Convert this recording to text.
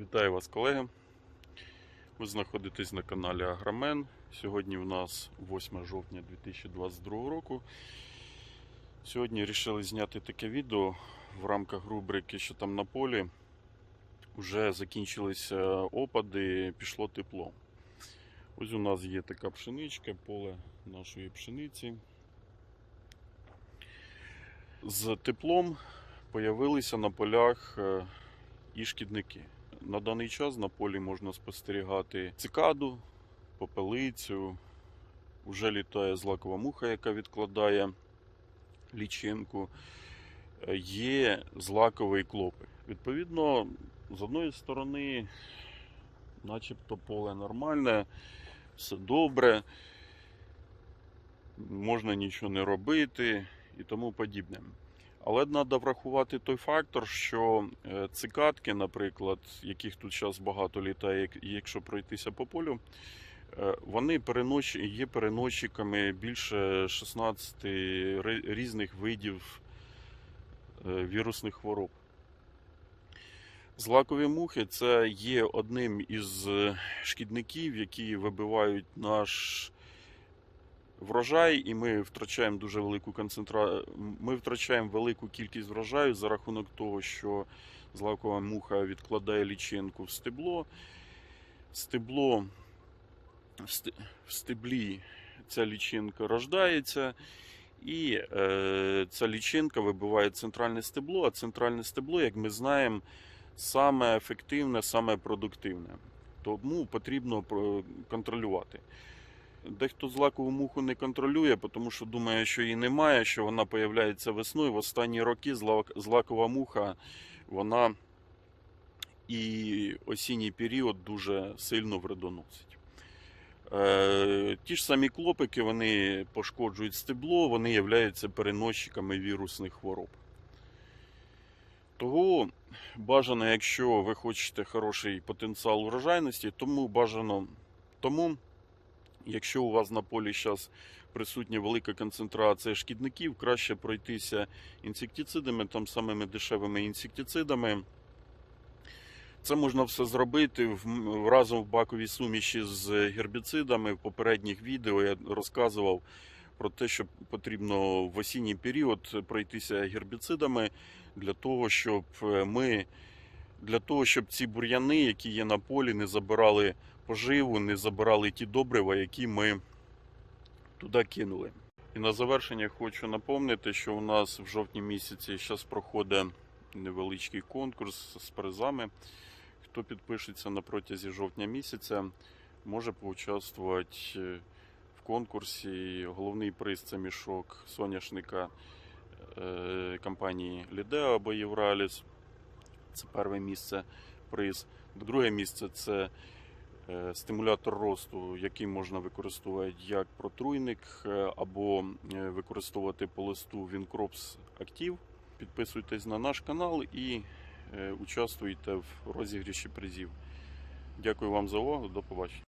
Вітаю вас, колеги. Ви знаходитесь на каналі Агромен. Сьогодні у нас 8 жовтня 2022 року. Сьогодні вирішили зняти таке відео в рамках рубрики Що там на полі. Уже закінчилися опади, пішло тепло. Ось у нас є така пшеничка, поле нашої пшениці. З теплом появилися на полях е, і шкідники. На даний час на полі можна спостерігати цикаду, попелицю. Уже літає злакова муха, яка відкладає лічинку. Е, Є злаковий клопик. Відповідно, з одної сторони, начебто поле нормальне, все добре, можна нічого не робити і тому подібне. Але треба врахувати той фактор, що е, цикадки, наприклад, яких тут зараз багато літає, якщо пройтися по полю, е, вони перенощ... є переносчиками більше 16 різних видів е, вірусних хвороб. Злакові мухи це є одним із шкідників, які вибивають наш врожай, і ми втрачаємо дуже велику концентра... Ми втрачаємо велику кількість врожаю за рахунок того, що злакова муха відкладає лічинку в стебло. Стебло в ст- в стеблі ця лічинка рождається, і е, ця лічинка вибиває центральне стебло, а центральне стебло, як ми знаємо, саме ефективне, саме продуктивне. Тому потрібно контролювати. Дехто злакову муху не контролює, тому що думає, що її немає, що вона появляється весною. В останні роки злакова муха вона і осінній період дуже сильно вредоносить. Е, ті ж самі клопики вони пошкоджують стебло, вони являються переносчиками вірусних хвороб. Того бажано, якщо ви хочете хороший потенціал урожайності, тому бажано тому. Якщо у вас на полі зараз присутня велика концентрація шкідників, краще пройтися інсектицидами, там самими дешевими інсектицидами. Це можна все зробити разом в баковій суміші з гербіцидами. В попередніх відео я розказував про те, що потрібно в осінній період пройтися гербіцидами для того, щоб е, ми для того, щоб ці бур'яни, які є на полі, не забирали поживу, не забирали ті добрива, які ми туди кинули. І на завершення хочу напомнити, що у нас в жовтні місяці зараз проходить невеличкий конкурс з призами. Хто підпишеться на протязі жовтня місяця, може поучаствувати е, в конкурсі. Головний приз це мішок соняшника е, компанії Лідео або Євраліс. Це перше місце приз. Друге місце це е, стимулятор росту, який можна використовувати як протруйник е, або е, використовувати по листу Вінкропс Актив. Підписуйтесь на наш канал і участвуйте в розігріші призів. Дякую вам за увагу. До побачення.